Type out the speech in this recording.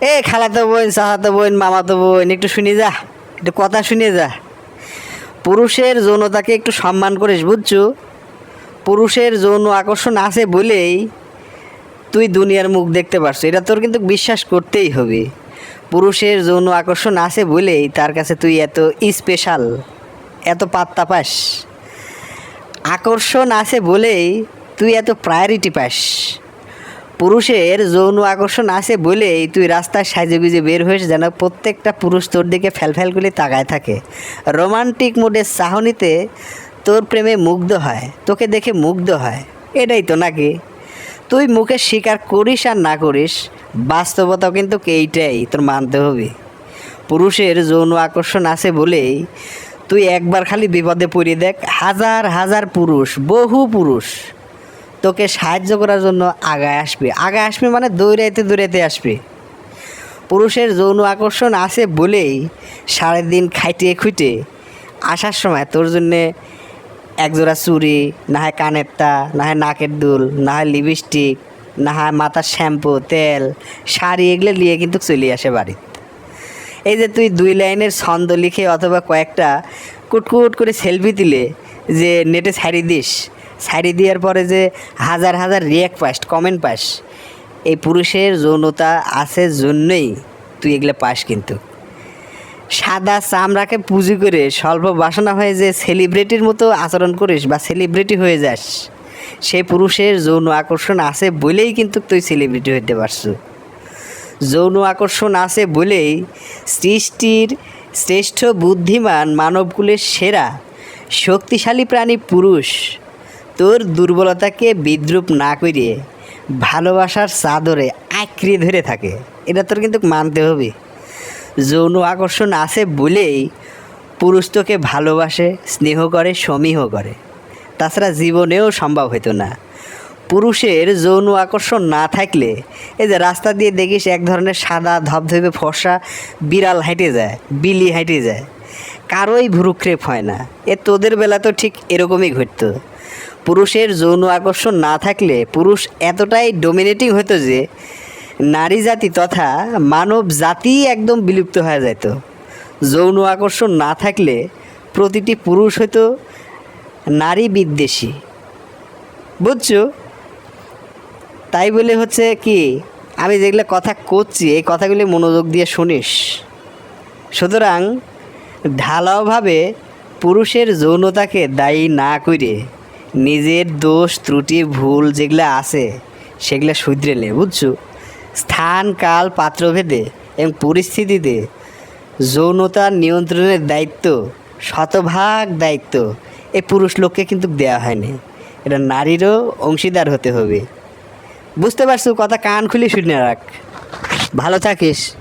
এ, খালাতো বোন, চাচাতো বোন, মামাতো বোন, একটু শুনে যা, একটু কথা শুনে যা। পুরুষের যৌনতাকে একটু সম্মান করিস, বুঝছ? পুরুষের যৌন আকর্ষণ আছে বলেই তুই দুনিয়ার মুখ দেখতে পারছ। এটা তোর কিন্তু বিশ্বাস করতেই হবে। পুরুষের যৌন আকর্ষণ আছে বলেই তার কাছে তুই এত স্পেশাল এত পাত্তা পাস। আকর্ষণ আছে বলেই তুই এত প্রায়োরিটি পাস। পুরুষের যৌন আকর্ষণ আছে বলেই তুই রাস্তায় সাজে গুজে বের হয়েছে যেন প্রত্যেকটা পুরুষ তোর দিকে ফ্যালফ্যাল করে তাকায় থাকে। রোমান্টিক মোডের চাহনিতে তোর প্রেমে মুগ্ধ হয়, তোকে দেখে মুগ্ধ হয়। এটাই তো নাকি? তুই মুখে স্বীকার করিস আর না করিস বাস্তবতা কিন্তু এইটাই, তোর মানতে হবে। পুরুষের যৌন আকর্ষণ আছে বলেই তুই একবার খালি বিপদে পড়িয়ে দেখ, হাজার হাজার পুরুষ, বহু পুরুষ। তোকে সাহায্য করার জন্য আগায় আসবে। আগায় আসবে মানে দৌড়াইতে দৌড়াইতে আসবে। পুরুষের যৌন আকর্ষণ আছে বলেই সারাদিন খাইটিয়ে খুঁটে আসার সময় তোর জন্যে একজোড়া চুড়ি, না হয় কানের তা না হয় নাকের দুল, না হয় লিপস্টিক, না হয় মাথার শ্যাম্পু, তেল, শাড়ি এগুলো নিয়ে কিন্তু চলে আসে বাড়িতে। এই যে তুই দুই লাইনের ছন্দ লিখে অথবা কয়েকটা কুটকুট করে সেলফি দিলে যে নেটে ছাড়ি দিস ছাড়ি দেওয়ার পরে যে হাজার হাজার রিয়াক্ট পাস কমেন্ট পাস এই পুরুষের যৌনতা আছে জন্যই তুই এগুলো পাস কিন্তু। সাদা চামড়াকে পুঁজি করে স্বল্প বাসনা হয়ে যে সেলিব্রিটির মতো আচরণ করিস বা সেলিব্রিটি হয়ে যাস সেই পুরুষের যৌন আকর্ষণ আছে বলেই কিন্তু তুই সেলিব্রিটি হতে পারছ। যৌন আকর্ষণ আছে বলেই সৃষ্টির শ্রেষ্ঠ বুদ্ধিমান মানবকুলের সেরা শক্তিশালী প্রাণী পুরুষ তোর দুর্বলতাকে বিদ্রুপ না করিয়ে ভালোবাসার চাদরে আঁকড়ে ধরে থাকে। এটা তোর কিন্তু মানতে হবে। যৌন আকর্ষণ আছে বলেই পুরুষ তোকে ভালোবাসে, স্নেহ করে, সমীহ করে। তাছাড়া জীবনেও সম্ভব হতো না। পুরুষের যৌন আকর্ষণ না থাকলে এই যে রাস্তা দিয়ে দেখিস এক ধরনের সাদা ধবধবে ফর্সা বিড়াল হাঁটে যায়, বিলি হাঁটে যায়। কারোই ভ্রুক্ষেপ হয় না। এ তোদের বেলা তো ঠিক এরকমই ঘটতো। পুরুষের যৌন আকর্ষণ না থাকলে পুরুষ এতটাই ডোমিনেটিং হতো যে নারী জাতি তথা মানব জাতি একদম বিলুপ্ত হয়ে যেত যৌন আকর্ষণ না থাকলে প্রতিটি পুরুষ হতো নারী বিদ্বেষী। বুঝছ? তাই বলে হচ্ছে কি, আমি যেগুলো কথা করছি, এই কথাগুলি মনোযোগ দিয়ে শুনিস। সুতরাং ঢালাওভাবে পুরুষের যৌনতাকে দায়ী না করে নিজের দোষ, ত্রুটি, ভুল যেগুলো আছে, সেগুলো শুধরে নে, বুঝছ? স্থান, কাল, পাত্রভেদে এবং পরিস্থিতিতে যৌনতার নিয়ন্ত্রণের দায়িত্ব, শতভাগ দায়িত্ব এই পুরুষ লোককে কিন্তু দেওয়া হয়নি। এটা নারীরও অংশীদার হতে হবে। বুঝতে পারছ? কথা কান খুলে শুনে রাখ। ভালো থাকিস।